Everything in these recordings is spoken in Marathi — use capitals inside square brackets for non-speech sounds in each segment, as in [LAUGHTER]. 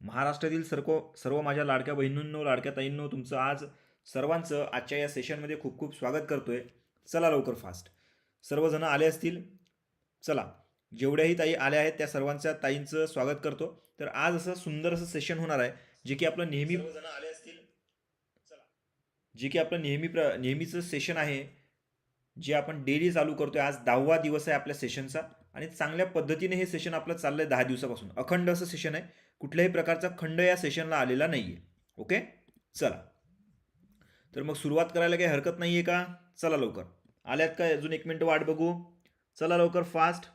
महाराष्ट्रातील सर्व सर्व माझ्या लाडक्या बहिणींनो लाडक्या ताईंनो तुमचं आज सर्वांचं आजच्या या सेशनमध्ये खूप खूप स्वागत करतोय. चला लवकर फास्ट सर्वजण आले असतील? चला. जेवढ्याही ताई आल्या आहेत त्या सर्वांच्या ताईंचं स्वागत करतो. तर आज असं सुंदर असं सेशन होणार आहे जे की आपलं नेहमी आले असतील? चला. जे की आपलं नेहमी प्र नेहमीचं सेशन आहे जे आपण डेली चालू करतोय. आज दहावा दिवस आहे आपल्या सेशनचा आणि चांगल्या पद्धतीने हे सेशन आपलं चाललं आहे दहा दिवसापासून. अखंड असं सेशन आहे. कुठल्याही प्रकारचा खंड या सेशनला आलेला नाही आहे ओके चला. तर मग सुरुवात करायला काही हरकत नाही आहे का? चला लवकर. आल्यात का अजून एक मिनटं वाट बघू. चला लवकर फास्ट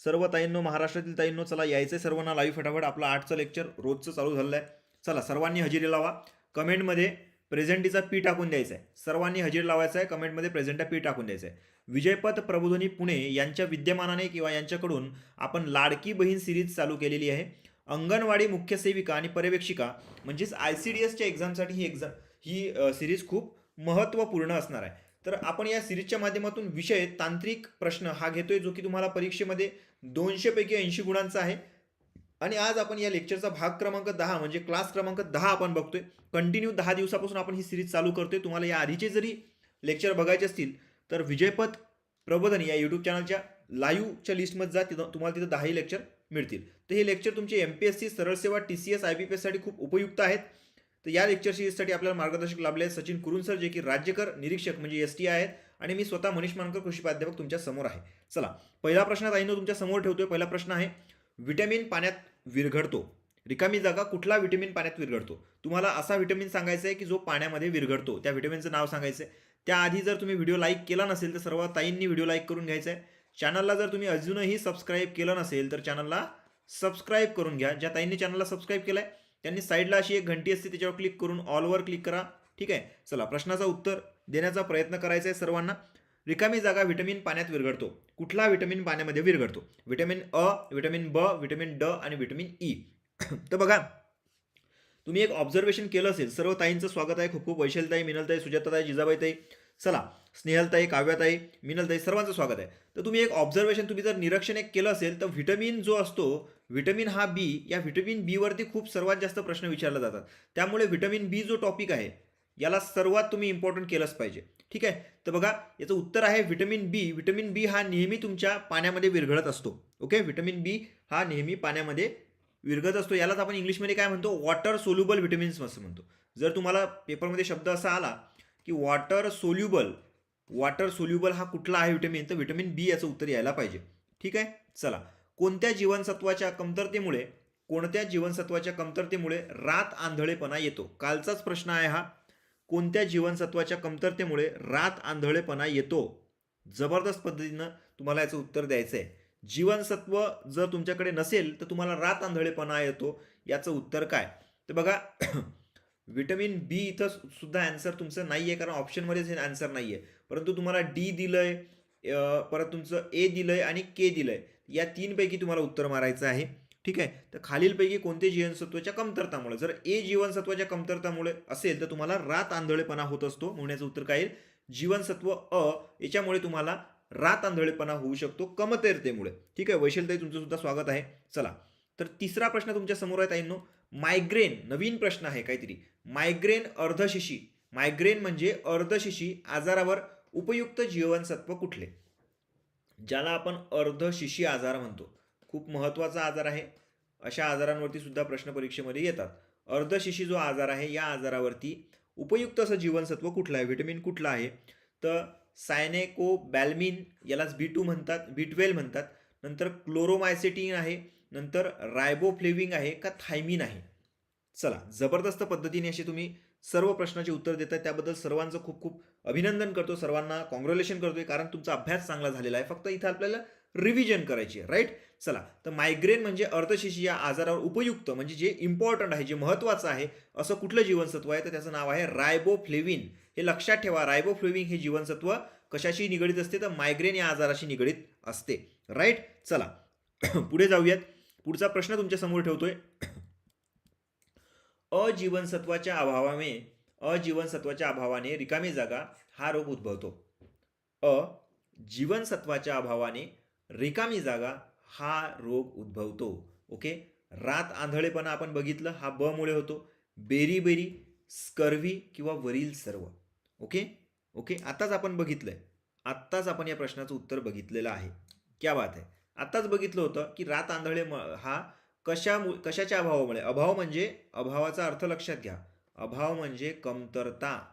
सर्व ताईंनो महाराष्ट्रातील ताईंनो चला यायचं आहे सर्वांना लाईव्ह फटाफट. आपलं आठचं लेक्चर रोजचं चालू झालं आहे चला सर्वांनी हजेरी लावा. कमेंटमध्ये प्रेझेंटीचा पी टाकून द्यायचा आहे सर्वांनी हजेरी लावायचा आहे कमेंटमध्ये प्रेझेंटचा पी टाकून द्यायचा आहे विजयपथ प्रबोधनी पुणे यांच्या विद्यमानाने किंवा यांच्याकडून आपण लाडकी बहीण सिरीज चालू केलेली आहे. अंगणवाडी मुख्य सेविका आणि पर्यवेक्षिका म्हणजेच आय सी डी एसच्या एक्झामसाठी ही एक्झाम ही सिरीज खूप महत्त्वपूर्ण असणार आहे. तर आपण या सिरीजच्या माध्यमातून विषय तांत्रिक प्रश्न हा घेतोय जो की तुम्हाला परीक्षेमध्ये दोनशेपैकी ऐंशी गुणांचा आहे. आणि आज आपण या लेक्चरचा भाग क्रमांक दहा म्हणजे क्लास क्रमांक दहा आपण बघतोय. कंटिन्यू दहा दिवसापासून आपण ही सिरीज चालू करतोय. तुम्हाला या आधीचे जरी लेक्चर बघायचे असतील तर विजयपथ प्रबोधन या यूट्यूब चॅनलच्या लाईव्हच्या लिस्टमध्ये जा तिथं तुम्हाला तिथं दहाही लेक्चर मिळतील. तर हे लेक्चर तुमचे एम पी एस सी सरळ सेवा T C S I B P एससाठी खूप उपयुक्त आहेत. तर या लेक्चर सिरीजसाठी आपल्याला मार्गदर्शक लाभले आहेत सचिन कुरुन सर जे की राज्यकर निरीक्षक म्हणजे एस टी आहेत. आणि मी स्वतः मनीष मानकर कृषी प्राध्यापक तुमच्यासमोर आहे. चला पहिला प्रश्न ताईनं तुमच्यासमोर ठेवतोय. पहिला प्रश्न आहे विटॅमिन पाण्यात विरघडतो रिकामी जागा कुठला विटॅमिन पाण्यात विरघडतो तुम्हाला असा विटॅमिन सांगायचा आहे की जो पाण्यामध्ये विरघडतो त्या विटॅमिनचं नाव सांगायचं आहे. त्याआधी जर तुम्ही व्हिडिओ लाईक केला नसेल तर सर्व ताईंनी व्हिडिओ लाईक करून घ्यायचा आहे. चॅनलला जर तुम्ही अजूनही सबस्क्राईब केलं नसेल तर चॅनलला सबस्क्राईब करून घ्या. ज्या ताईंनी चॅनलला सबस्क्राईब केलं आहे त्यांनी साईडला अशी एक घंटी असते त्याच्यावर क्लिक करून ऑलवर क्लिक करा. ठीक आहे? चला प्रश्नाचं उत्तर देण्याचा प्रयत्न करायचा आहे सर्वांना. रिकामी जागा व्हिटॅमिन पाण्यात विरघडतो कुठला व्हिटॅमिन पाण्यामध्ये विरघडतो व्हिटॅमिन अ व्हिटॅमिन ब व्हिटॅमिन ड आणि व्हिटॅमिन ई. [CLEARS THROAT] तर बघा तुम्ही एक ऑब्झर्वेशन केलं असेल. सर्व ताईंचं स्वागत आहे. खूप खूप वैशलताई मिनलताई सुजाताताई जिजाबाईताई. चला स्नेहलताई काव्याताई मिनलताई सर्वांचं स्वागत आहे. तर तुम्ही एक ऑब्झर्वेशन तुम्ही जर निरीक्षण एक केलं असेल तर व्हिटॅमिन जो असतो व्हिटॅमिन हा बी या व्हिटॅमिन बीवरती खूप सर्वात जास्त प्रश्न विचारले जातात. त्यामुळे व्हिटॅमिन बी जो टॉपिक आहे याला सर्वात तुम्ही इम्पॉर्टंट केलंच पाहिजे. ठीक आहे? तर बघा याचं उत्तर आहे व्हिटॅमिन बी व्हिटॅमिन बी हा नेहमी तुमच्या पाण्यामध्ये विरघळत असतो. ओके व्हिटॅमिन बी हा नेहमी पाण्यामध्ये विरघळत असतो. यालाच आपण इंग्लिशमध्ये काय म्हणतो? वॉटर सोल्युबल व्हिटॅमिन्स असं म्हणतो. जर तुम्हाला पेपरमध्ये शब्द असा आला की वॉटर सोल्युबल वॉटर सोल्युबल हा कुठला आहे व्हिटॅमिन तर व्हिटॅमिन बी याचं उत्तर यायला पाहिजे. ठीक आहे? चला. कोणत्या जीवनसत्वाच्या कमतरतेमुळे कोणत्या जीवनसत्वाच्या कमतरतेमुळे रात आंधळेपणा येतो? कालचाच प्रश्न आहे हा. कोणत्या जीवनसत्वाच्या कमतरतेमुळे रात आंधळेपणा येतो? जबरदस्त पद्धतीनं तुम्हाला याचं उत्तर द्यायचं आहे जीवनसत्व जर तुमच्याकडे नसेल तर तुम्हाला रात आंधळेपणा येतो याचं उत्तर काय? तर बघा [CLEARS THROAT] विटॅमिन बी इथं सुद्धा ॲन्सर तुमचं नाही आहे कारण ऑप्शनमध्येच हे आन्सर नाही आहे परंतु तुम्हाला डी दिलं आहे परत तुमचं ए दिलं आहे आणि के दिलं आहे या तीनपैकी तुम्हाला उत्तर मारायचं आहे. ठीक आहे? तर खालीलपैकी कोणते जीवनसत्वाच्या कमतरतामुळे? जर ए जीवनसत्वाच्या कमतरतामुळे असेल तर तुम्हाला रात आंधळेपणा होत असतो. म्हणण्याचं उत्तर काय जीवनसत्व अ याच्यामुळे तुम्हाला रात आंधळेपणा होऊ शकतो कमतरतेमुळे. ठीक आहे? वैशलताई तुमचं सुद्धा स्वागत आहे. चला. तर तिसरा प्रश्न तुमच्यासमोर आहे ताईंनो. मायग्रेन नवीन प्रश्न आहे काहीतरी. मायग्रेन अर्धशिशी. मायग्रेन म्हणजे अर्धशिशी आजारावर उपयुक्त जीवनसत्व कुठले? ज्याला आपण अर्धशिशी आजार म्हणतो. खूप महत्त्वाचा आजार आहे. अशा आजारांवरती सुद्धा प्रश्न परीक्षेमध्ये येतात. अर्धशिशी जो आजार आहे या आजारावरती उपयुक्त असं जीवनसत्व कुठलं आहे? व्हिटॅमिन कुठलं आहे? तर सायनेको बॅल्मिन यालाच बी टू म्हणतात बी ट्वेल्व म्हणतात. नंतर क्लोरोमायसेटिन आहे नंतर रायबोफ्लेविंग आहे का थायमिन आहे? चला जबरदस्त पद्धतीने असे तुम्ही सर्व प्रश्नाचे उत्तर देत आहे त्याबद्दल सर्वांचं खूप खूप अभिनंदन करतो. सर्वांना कॉंग्रॅच्युलेशन करतोय. कारण तुमचा अभ्यास चांगला झालेला आहे. फक्त इथं आपल्याला रिव्हिजन करायची आहे राईट चला तर मायग्रेन म्हणजे अर्धशिशी या आजारावर उपयुक्त म्हणजे जे इम्पॉर्टंट आहे जे महत्त्वाचं आहे असं कुठलं जीवनसत्व आहे? तर त्याचं नाव आहे रायबोफ्लेविन हे लक्षात ठेवा रायबोफ्लेविन हे जीवनसत्व कशाशी निगडीत असते? तर मायग्रेन या आजाराशी निगडीत असते राईट चला [CLEARS THROAT] पुढे जाऊयात. पुढचा प्रश्न तुमच्यासमोर ठेवतोय. अजीवनसत्वाच्या अभावाने अजीवनसत्वाच्या अभावाने रिकामी जागा हा रोग उद्भवतो. अ जीवनसत्वाच्या अभावाने रिकामी जागा हा रोग उद्भवतो ओके? रात आंधळेपणा आपण बघितलं हा ब मुळे होतो. बेरी बेरी स्कर्वी किंवा वरील सर्व ओके? ओके आताच आपण बघितलं आहे आत्ताच आपण या प्रश्नाचं उत्तर बघितलेलं आहे. क्या बात आहे आत्ताच बघितलं होतं की रात आंधळे म- हा कशामु कशाच्या अभावामुळे? अभाव म्हणजे अभावाचा अर्थ लक्षात घ्या. अभाव म्हणजे कमतरता.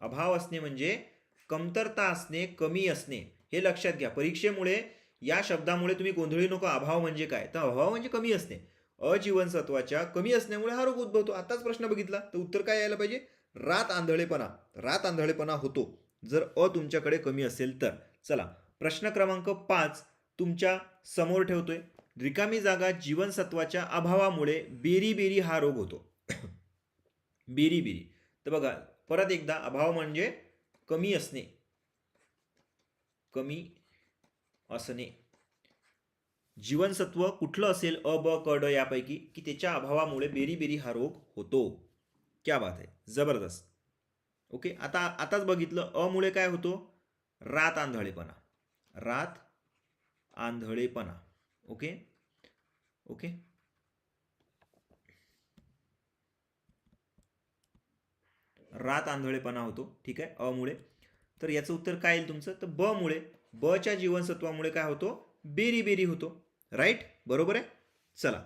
अभाव असणे म्हणजे कमतरता असणे कमी असणे. हे लक्षात घ्या. परीक्षेमुळे या शब्दामुळे तुम्ही गोंधळी नको. अभाव म्हणजे काय? तर अभाव म्हणजे कमी असणे. अजीवनसत्वाच्या कमी असण्यामुळे हा रोग उद्भवतो. आताच प्रश्न बघितला. तर उत्तर काय यायला पाहिजे? रात आंधळेपणा. रात आंधळेपणा होतो. जर अ तुमच्याकडे कमी असेल तर. चला प्रश्न क्रमांक पाच तुमच्यासमोर ठेवतोय. रिकामी जागा जीवनसत्वाच्या अभावामुळे बेरी बेरी हा रोग होतो. [COUGHS] बेरी बेरी तर बघा परत एकदा अभाव म्हणजे कमी असणे. कमी असणे जीवनसत्व कुठलं असेल अ ब क ड यापैकी की त्याच्या अभावामुळे बेरी बेरी हा रोग होतो. क्या बात आहे. जबरदस्त. ओके? आता आताच बघितलं. अ मुळे काय होतो? रात आंधळेपणा. रात आंधळेपणा. ओके? ओके? रात आंधळेपणा होतो. ठीक आहे? अ मुळे. तर याचं उत्तर काय येईल तुमचं? तर ब मुळे जीवनसत्वामुळे काय होतो? बेरी बेरी होतो. राईट बरोबर आहे? चला.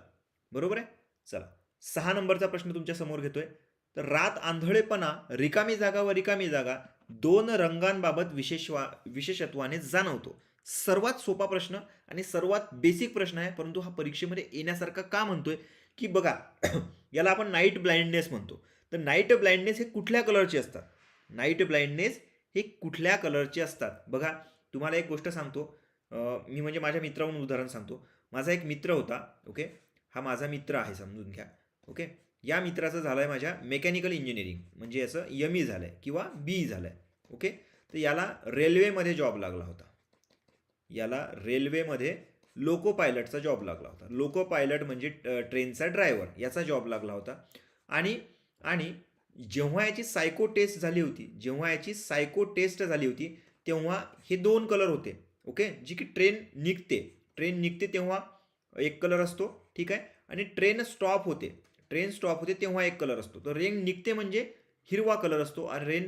बरोबर आहे? चला. सहा नंबरचा प्रश्न तुमच्यासमोर घेतोय. तर रात आंधळेपणा रिकामी जागा व रिकामी जागा दोन रंगांबाबत विशेष विशेषत्वाने जाणवतो. सर्वात सोपा प्रश्न आणि सर्वात बेसिक प्रश्न आहे परंतु हा परीक्षेमध्ये येण्यासारखा का म्हणतोय? की बघा [CLEARS THROAT] याला आपण नाईट ब्लाइंडनेस म्हणतो. तर नाईट ब्लाइंडनेस हे कुठल्या कलरचे असतात? नाईट ब्लाइंडनेस हे कुठल्या कलरचे असतात? बघा तुम्हाला एक गोष्ट सांगतो. मी म्हणजे माझ्या मित्राहून उदाहरण सांगतो. माझा एक मित्र होता ओके? हा माझा मित्र आहे समजून घ्या ओके? या मित्राचं झालं आहे माझ्या मेकॅनिकल इंजिनिअरिंग म्हणजे याचं यम ई झालं आहे किंवा बी झालं आहे ओके? तर याला रेल्वेमध्ये जॉब लागला होता. याला रेल्वेमध्ये लोको पायलटचा जॉब लागला होता. लोको पायलट म्हणजे ट्रेनचा ड्रायव्हर याचा जॉब लागला होता. आणि आणि जेव्हा याची सायको टेस्ट झाली होती जेव्हा याची सायको टेस्ट झाली होती तेव्हा हे दोन कलर होते ओके जी की ट्रेन निघते. ट्रेन निघते तेव्हा एक कलर असतो ठीक आहे? आणि ट्रेन स्टॉप होते. ट्रेन स्टॉप होते तेव्हा एक कलर असतो. तर रेन निघते म्हणजे हिरवा कलर असतो आणि रेन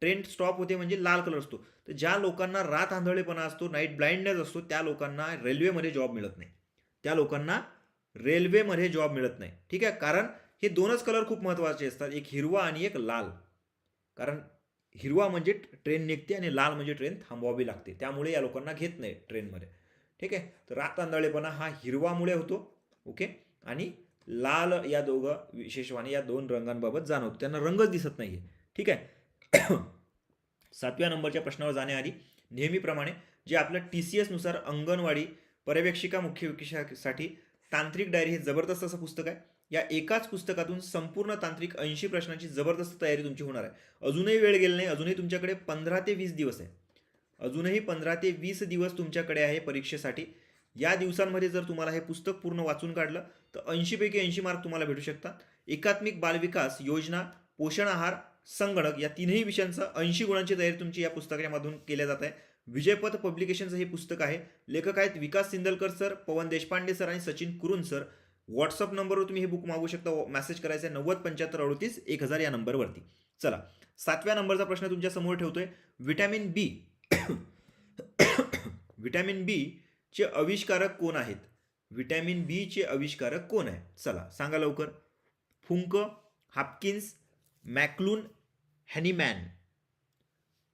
ट्रेन स्टॉप होते म्हणजे लाल कलर असतो. तर ज्या लोकांना रात आंधळेपणा असतो नाईट ब्लाइंडनेस असतो त्या लोकांना रेल्वेमध्ये जॉब मिळत नाही. त्या लोकांना रेल्वेमध्ये जॉब मिळत नाही. ठीक आहे? कारण हे दोनच कलर खूप महत्त्वाचे असतात. एक हिरवा आणि एक लाल. कारण हिरवा म्हणजे ट्रेन निघते आणि लाल म्हणजे ट्रेन थांबवावी लागते. त्यामुळे या लोकांना घेत नाही ट्रेनमध्ये ठीक आहे? तर रात तांदळेपणा हा हिरवामुळे होतो. ओके आणि लाल या दोघं विशेषवाने या दोन रंगांबाबत जाणवतो. त्यांना रंगच दिसत नाही आहे ठीक आहे? [COUGHS] सातव्या नंबरच्या प्रश्नावर जाण्याआधी नेहमीप्रमाणे जे आपलं टी सी एसनुसार अंगणवाडी पर्यवेक्षिका मुख्य विषयासाठी तांत्रिक डायरी हे जबरदस्त असं पुस्तक आहे. या एकाच पुस्तकातून संपूर्ण तांत्रिक ऐंशी प्रश्नांची जबरदस्त तयारी तुमची होणार आहे. अजूनही वेळ गेला नाही अजूनही तुमच्याकडे पंधरा ते वीस दिवस आहे. अजूनही पंधरा ते वीस दिवस तुमच्याकडे आहे परीक्षेसाठी. या दिवसांमध्ये जर तुम्हाला हे पुस्तक पूर्ण वाचून काढलं तर ऐंशीपैकी ऐंशी मार्क तुम्हाला भेटू शकतात. एकात्मिक बालविकास योजना पोषण आहार संगणक या तीनही विषयांचं ऐंशी गुणांची तयारी तुमची या पुस्तकामधून केल्या जात आहे. विजयपथ पब्लिकेशनचं हे पुस्तक आहे. लेखक आहेत विकास सिंदलकर सर पवन देशपांडे सर आणि सचिन कुरुन सर. व्हॉट्सअप नंबरवर तुम्ही हे बुक मागू शकता. मेसेज करायचं आहे नव्वद पंच्याहत्तर अडतीस एक हजार या नंबरवरती. चला सातव्या नंबरचा प्रश्न तुमच्यासमोर ठेवतोय. विटॅमिन बी विटॅमिन बी चे आविष्कारक कोण आहेत? विटॅमिन बी चे आविष्कारक कोण आहे चला सांगा लवकर. फुंक हापकिन्स मॅकलून हॅनीमॅन.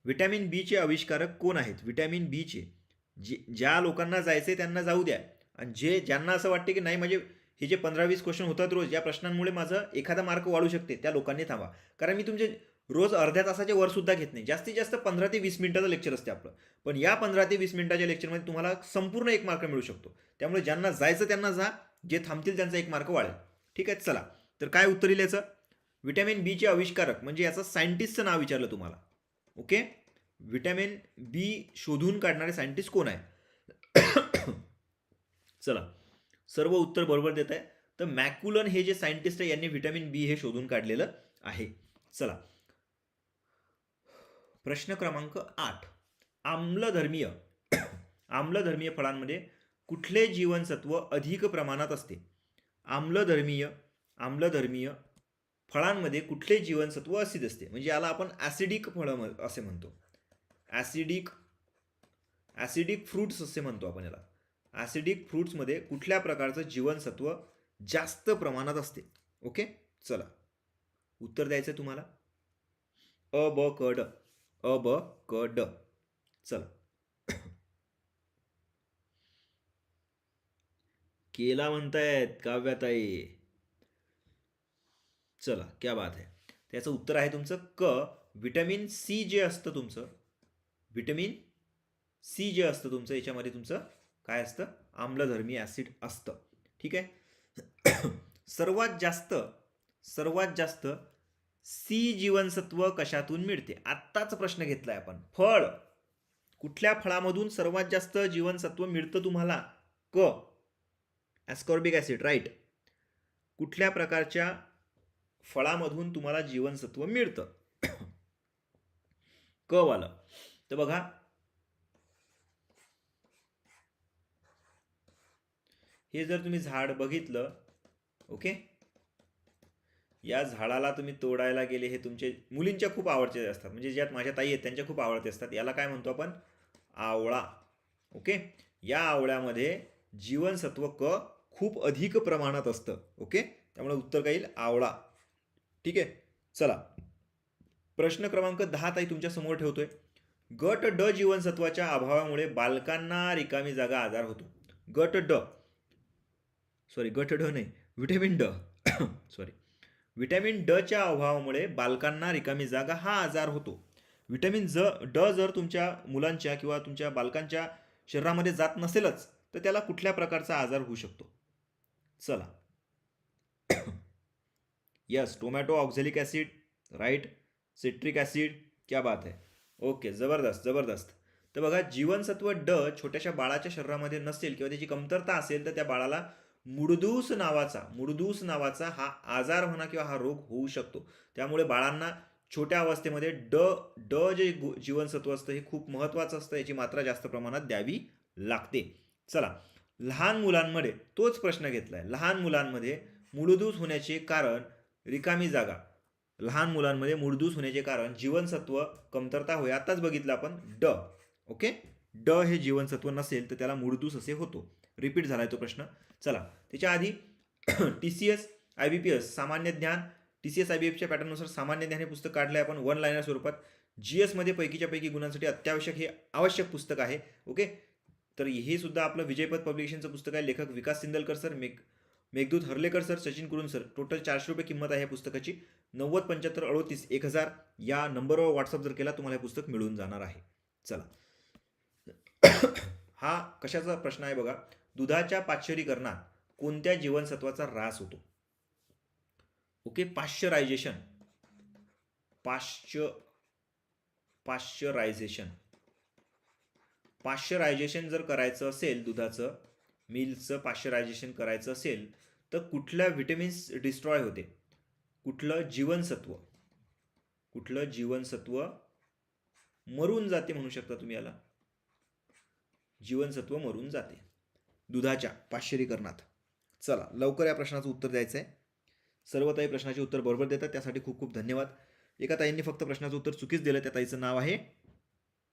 विटॅमिन बीचे आविष्कारक कोण आहेत? विटॅमिन बीचे जे ज्या लोकांना जायचे त्यांना जाऊ द्या. आणि जे ज्यांना असं वाटते की नाही म्हणजे हे जे पंधरा वीस क्वेश्चन होतात रोज या प्रश्नांमुळे माझं एखादा मार्क वाढू शकते. त्या लोकांनी थांबा. कारण मी तुमचे रोज अर्ध्या तासाचे वरसुद्धा घेत नाही. जास्तीत जास्त पंधरा ते वीस मिनिटाचं लेक्चर असते आपलं. पण या पंधरा ते वीस मिनिटाच्या लेक्चरमध्ये तुम्हाला संपूर्ण एक मार्क मिळू शकतो. त्यामुळे ज्यांना जायचं त्यांना जा. जे थांबतील त्यांचा एक मार्क वाढेल. ठीक आहे? चला. तर काय उत्तर येईल याचं? विटॅमिन बीचे आविष्कारक म्हणजे याचं सायंटिस्टचं नाव विचारलं तुम्हाला. ओके? विटॅमिन बी शोधून काढणारे सायंटिस्ट कोण आहे? चला. सर्व उत्तर बरोबर देत आहे. तर मॅक्युलन हे जे सायंटिस्ट आहे यांनी व्हिटॅमिन बी हे शोधून काढलेलं आहे. चला. प्रश्न क्रमांक आठ. आम्लधर्मीय. आम्लधर्मीय फळांमध्ये कुठले जीवनसत्व अधिक प्रमाणात असते? आम्लधर्मीय आम्लधर्मीय फळांमध्ये कुठले जीवनसत्व अस्थित असते? म्हणजे याला आपण ॲसिडिक फळं म- असे म्हणतो. ॲसिडिक ॲसिडिक फ्रूट्स असे म्हणतो आपण याला. ॲसिडिक फ्रूट्समध्ये कुठल्या प्रकारचं जीवनसत्व जास्त प्रमाणात असते? ओके? चला. उत्तर द्यायचं आहे तुम्हाला? अ ब क ड. अ ब क ड. चला. [COUGHS] केला म्हणतायत काव्याताई. चला क्या बात आहे त्याचं उत्तर आहे तुमचं क. विटॅमिन सी जे असतं तुमचं विटॅमिन सी जे असतं तुमचं याच्यामध्ये तुमचं काय असतं? आम्लधर्मी ॲसिड असतं. ठीक आहे? [COUGHS] सर्वात जास्त सर्वात जास्त सी जीवनसत्व कशातून मिळते? आत्ताच प्रश्न घेतलाय आपण. फळ. कुठल्या फळामधून सर्वात जास्त जीवनसत्व मिळतं तुम्हाला? क. ॲस्कॉर्बिक ॲसिड राईट कुठल्या प्रकारच्या फळामधून तुम्हाला जीवनसत्व मिळतं. [COUGHS] क वालं तर बघा. हे जर तुम्ही झाड बघितलं ओके? या झाडाला तुम्ही तोडायला गेले हे तुमचे मुलींच्या खूप आवडते असतात. म्हणजे ज्यात माझ्या ताई आहेत त्यांच्या खूप आवडते असतात. याला काय म्हणतो आपण? आवळा. ओके? या आवळ्यामध्ये जीवनसत्व क खूप अधिक प्रमाणात असतं. ओके? त्यामुळे उत्तर काही आवळा. ठीक आहे? चला. प्रश्न क्रमांक दहा ताई तुमच्यासमोर ठेवतोय. गट ड जीवनसत्वाच्या अभावामुळे बालकांना रिकामी जागा आजार होतो. गट ड. सॉरी गट ड नाही. व्हिटॅमिन ड. सॉरी व्हिटॅमिन डच्या अभावामुळे बालकांना रिकामी जागा हा आजार होतो. विटॅमिन ज ड जर तुमच्या मुलांच्या किंवा तुमच्या बालकांच्या शरीरामध्ये जात नसेलच तर त्याला कुठल्या प्रकारचा आजार होऊ शकतो? चला. Yes tomato oxalic acid right? Citric acid क्या बात आहे ओके जबरदस्त जबरदस्त. तर बघा जीवनसत्व ड छोट्याशा बाळाच्या शरीरामध्ये नसेल किंवा त्याची कमतरता असेल तर त्या बाळाला मुडदूस नावाचा मुडदूस नावाचा हा आजार होणा किंवा हा रोग होऊ शकतो. त्यामुळे बाळांना छोट्या अवस्थेमध्ये ड ड जे गु- जीवनसत्व असतं हे खूप महत्त्वाचं असतं याची मात्रा जास्त प्रमाणात द्यावी लागते. चला लहान मुलांमध्ये तोच प्रश्न घेतला आहे लहान मुलांमध्ये मुडदूस होण्याचे कारण रिकामी जागा. लहान मुलांमध्ये मुडदूस होण्याचे कारण जीवनसत्व कमतरता होय. आताच बघितलं आपण ड. ओके? ड हे जीवनसत्व नसेल तर त्याला मुडदूस असे होतो. रिपीट झालाय तो प्रश्न. चला. त्याच्या आधी T C S I B P S सामान्य ज्ञान. T C S I B एफच्या पॅटर्ननुसार सामान्य ज्ञान हे पुस्तक काढलं आहे आपण वन लाईनर स्वरूपात. जी एसमध्ये पैकीच्या पैकी गुणांसाठी अत्यावश्यक हे आवश्यक पुस्तक आहे. ओके? तर हे सुद्धा आपलं विजयपथ पब्लिकेशनचं पुस्तक आहे. लेखक Vikas Sindalkar sir make Meghdoot Harlekar sir Sachin Kurun sir. Total चारशे रुपये किंमत आहे या पुस्तकाची. नव्वद पंच्याहत्तर अडोतीस एक हजार. या नंबरवर व्हॉट्सअप जर केला तुम्हाला हे पुस्तक मिळून जाणार आहे. चला. [COUGHS] हा कशाचा प्रश्न आहे बघा. दुधाच्या पाश्चरीकरणात कोणत्या जीवनसत्वाचा ऱ्हास होतो? Okay pasteurization. पाश्च पाश्चरायझेशन. पाश्चरायझेशन जर करायचं असेल दुधाचं मिल्कचं पाश्चरायझेशन करायचं असेल तर कुठल्या व्हिटॅमिन्स डिस्ट्रॉय होते? कुठलं जीवनसत्व? कुठलं जीवनसत्व मरून जाते म्हणू शकता तुम्ही याला. जीवनसत्व मरून जाते. दुधाच्या पाश्चरीकरणात चला लवकर या प्रश्नाचं उत्तर द्यायचं आहे सर्व ताई प्रश्नाचे उत्तर बरोबर देतात त्यासाठी खूप खूप धन्यवाद. एका ताईंनी फक्त प्रश्नाचं उत्तर चुकीच दिलं त्या ताईचं नाव आहे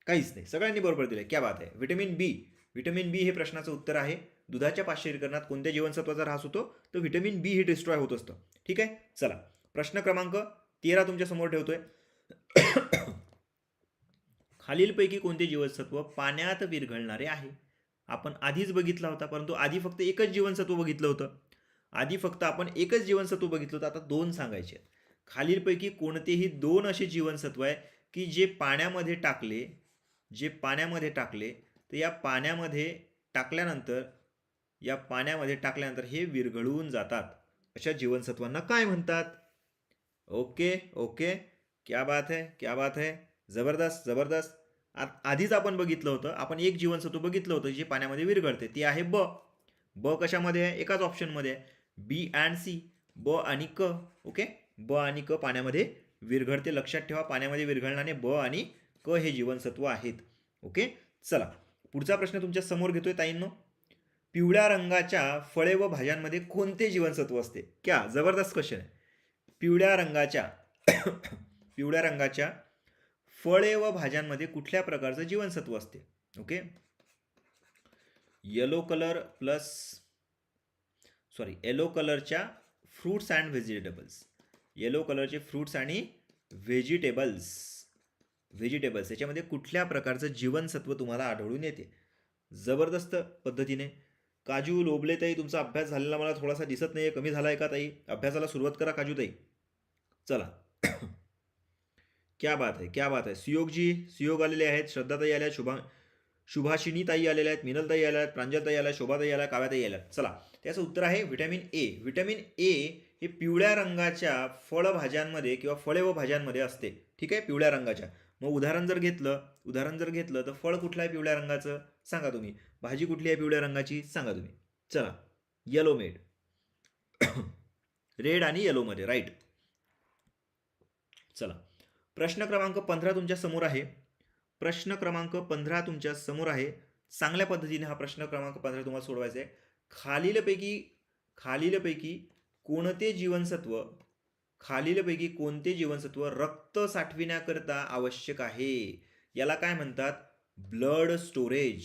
काहीच नाही. सगळ्यांनी बरोबर दिलं क्या बात आहे. व्हिटॅमिन बी व्हिटॅमिन बी हे प्रश्नाचं उत्तर आहे. दुधाच्या पाश्चरीकरणात कोणत्या जीवनसत्वाचा ऱ्हास होतो? तर व्हिटॅमिन बी हे डिस्ट्रॉय होत असतं. ठीक आहे? चला. प्रश्न क्रमांक तेरा तुमच्यासमोर ठेवतोय. [COUGHS] खालीलपैकी कोणते जीवनसत्व पाण्यात विरघळणारे आहे? आपण आधीच बघितला होता परंतु आधी फक्त एकच जीवनसत्व बघितलं होतं. आधी फक्त आपण एकच जीवनसत्व बघितलं होतं. आता दोन सांगायचे आहेत. खालीलपैकी कोणतेही दोन असे जीवनसत्व आहे की जे पाण्यामध्ये टाकले जे पाण्यामध्ये टाकले तर या पाण्यामध्ये टाकल्यानंतर या पाण्यामध्ये टाकल्यानंतर हे विरघळून जातात. अशा जीवनसत्वांना काय म्हणतात? Okay okay. क्या बात है क्या बात है. जबरदस्त जबरदस्त. आ आधीच आपण बघितलं होतं आपण एक जीवनसत्व बघितलं होतं जे पाण्यामध्ये विरघळते ती आहे ब. ब कशामध्ये आहे? एकाच ऑप्शनमध्ये आहे. बी अँड सी ब आणि क ओके? ब आणि क पाण्यामध्ये विरघळते. लक्षात ठेवा पाण्यामध्ये विरघळणारे ब आणि क हे जीवनसत्व आहेत ओके? चला. पुढचा प्रश्न तुमच्यासमोर घेतोय ताईंनो. पिवळ्या रंगाच्या फळे व भाज्यांमध्ये कोणते जीवनसत्व असते? क्या? जबरदस्त क्वेश्चन आहे. पिवळ्या रंगाच्या [COUGHS] पिवळ्या रंगाच्या फळे व भाज्यांमध्ये कुठल्या प्रकारचं जीवनसत्व असते? Okay yellow colour plus sorry yellow कलरच्या फ्रूट्स अँड व्हेजिटेबल्स येलो कलरचे फ्रूट्स आणि व्हेजिटेबल्स व्हेजिटेबल्स याच्यामध्ये कुठल्या प्रकारचं जीवनसत्व तुम्हाला आढळून येते? जबरदस्त पद्धतीने. काजू लोबले ताई तुमचा अभ्यास झालेला मला थोडासा दिसत नाही आहे कमी झाला आहे का ताई? अभ्यासाला सुरुवात करा काजू ताई. चला. [COUGHS] क्या बात आहे क्या बात आहे सुयोगजी सुयोग आलेले आहेत. श्रद्धाताई आल्या शुभा शुभाशिनी ताई आलेल्या आहेत. मिनलताई आल्या आहेत प्रांजलताई आल्या शोभाताई आल्या काव्याताई आल्या. चला. त्याचं उत्तर आहे व्हिटॅमिन ए. व्हिटॅमिन ए हे पिवळ्या रंगाच्या फळभाज्यांमध्ये किंवा फळे व भाज्यांमध्ये असते. ठीक आहे? पिवळ्या रंगाच्या. मग उदाहरण जर घेतलं उदाहरण जर घेतलं तर फळ कुठलं आहे पिवळ्या रंगाचं? सांगा तुम्ही. भाजी कुठली आहे पिवळ्या रंगाची? सांगा तुम्ही. चला. येलो मेड रेड आणि येलोमध्ये राईट चला. प्रश्न क्रमांक पंधरा तुमच्यासमोर आहे. प्रश्न क्रमांक पंधरा तुमच्यासमोर आहे. चांगल्या पद्धतीने हा प्रश्न क्रमांक पंधरा तुम्हाला सोडवायचा आहे. खालीलपैकी खालीलपैकी कोणते जीवनसत्व खालीलपैकी कोणते जीवनसत्व रक्त साठविण्याकरता आवश्यक आहे? याला काय म्हणतात? Blood storage.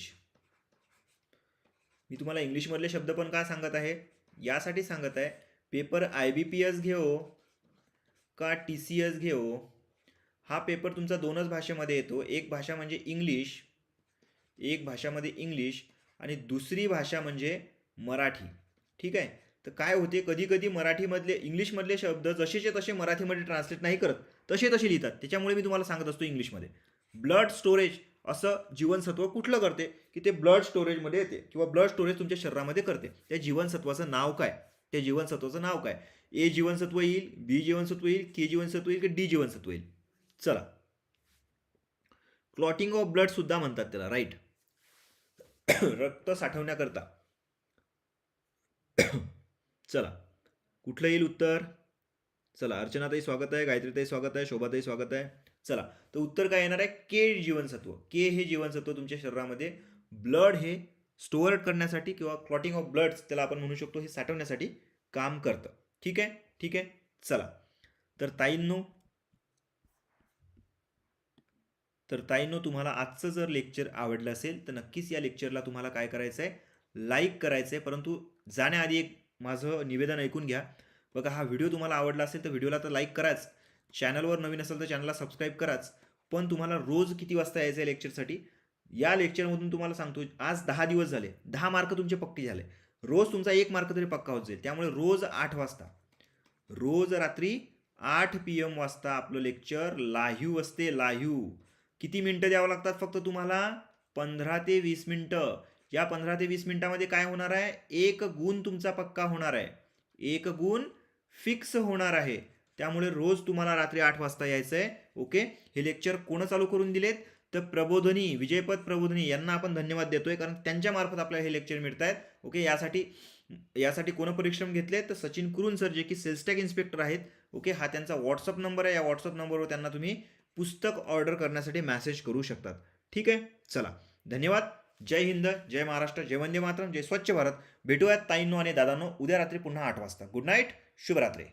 मी तुम्हाला इंग्लिशमधले शब्द पण का सांगत आहे? यासाठी सांगत आहे paper I B P S घेओ का टी सी एस घेओ? हा पेपर तुमचा दोनच भाषेमध्ये येतो. एक भाषा म्हणजे इंग्लिश एक भाषामध्ये इंग्लिश आणि दुसरी भाषा म्हणजे मराठी. ठीक आहे? तर काय होते कधी कधी मराठीमधले इंग्लिशमधले शब्द जसेचे तसे मराठीमध्ये ट्रान्सलेट नाही करत तसे तसे लिहितात. त्याच्यामुळे मी तुम्हाला सांगत असतो इंग्लिशमध्ये. ब्लड स्टोरेज असं जीवनसत्व कुठलं करते? की ते ब्लड स्टोरेजमध्ये येते किंवा ब्लड स्टोरेज तुमच्या शरीरामध्ये करते. त्या जीवनसत्वाचं नाव काय? त्या जीवनसत्वाचं नाव काय? ए जीवनसत्व येईल बी जीवनसत्व येईल के जीवनसत्व येईल की डी जीवनसत्व येईल? चला. क्लॉटिंग ऑफ ब्लड सुद्धा म्हणतात त्याला राईट [COUGHS] रक्त साठवण्याकरता. चला. कुठलं येईल उत्तर? चला अर्चनाताई स्वागत आहे गायत्रीताई स्वागत आहे शोभाताई स्वागत आहे. चला तर उत्तर काय येणार आहे? के जीवनसत्व. के हे जीवनसत्व तुमच्या शरीरामध्ये ब्लड हे स्टोअर करण्यासाठी किंवा क्लॉटिंग ऑफ ब्लड त्याला आपण म्हणू शकतो हे साठवण्यासाठी काम करतं. ठीक आहे? ठीक आहे? चला. तर ताईंनो तर ताईंनो तुम्हाला आजचं जर लेक्चर आवडलं असेल तर नक्कीच या लेक्चरला तुम्हाला काय करायचं आहे लाईक करायचं आहे परंतु जाण्याआधी एक माझं निवेदन ऐकून घ्या. बघा हा व्हिडिओ तुम्हाला आवडला असेल तर व्हिडिओला तर लाईक कराच. चॅनलवर नवीन असेल तर चॅनलला सबस्क्राईब कराच. पण तुम्हाला रोज किती वाजता यायचं आहे लेक्चरसाठी या लेक्चरमधून तुम्हाला सांगतो आज दहा दिवस झाले. दहा मार्क तुमचे पक्के झाले. रोज तुमचा एक मार्क तरी पक्का होत जाईल. त्यामुळे रोज आठ वाजता. रोज रात्री आठ पी एम वाजता आपलं लेक्चर लाईव्ह असते लाईव्ह किती मिनटं द्यावं लागतात फक्त तुम्हाला? पंधरा ते वीस मिनटं या पंधरा ते वीस मिनिटामध्ये काय होणार आहे? एक गुण तुमचा पक्का होणार आहे. एक गुण फिक्स होणार आहे. त्यामुळे रोज तुम्हाला रात्री आठ वाजता यायचं आहे ओके? हे लेक्चर कोण चालू करून दिलेत? तर प्रबोधनी विजयपद प्रबोधनी यांना आपण धन्यवाद देतोय कारण त्यांच्या मार्फत आपल्याला हे लेक्चर मिळत आहेत ओके? यासाठी यासाठी कोण परिश्रम घेतले तर सचिन कुरुन सर जे की सेल्सटॅक इन्स्पेक्टर आहेत. ओके? हा त्यांचा व्हॉट्सअप नंबर आहे. या व्हॉट्सअप नंबरवर त्यांना तुम्ही पुस्तक ऑर्डर करण्यासाठी मॅसेज करू शकतात. ठीक आहे? चला. धन्यवाद. जय हिंद जय महाराष्ट्र जय वंदे मातरम जय स्वच्छ भारत. भेटूयात ताईंनो आणि दादांनो. उद्या रात्री पुन्हा आठ वाजता. गुड नाईट शुभरात्री.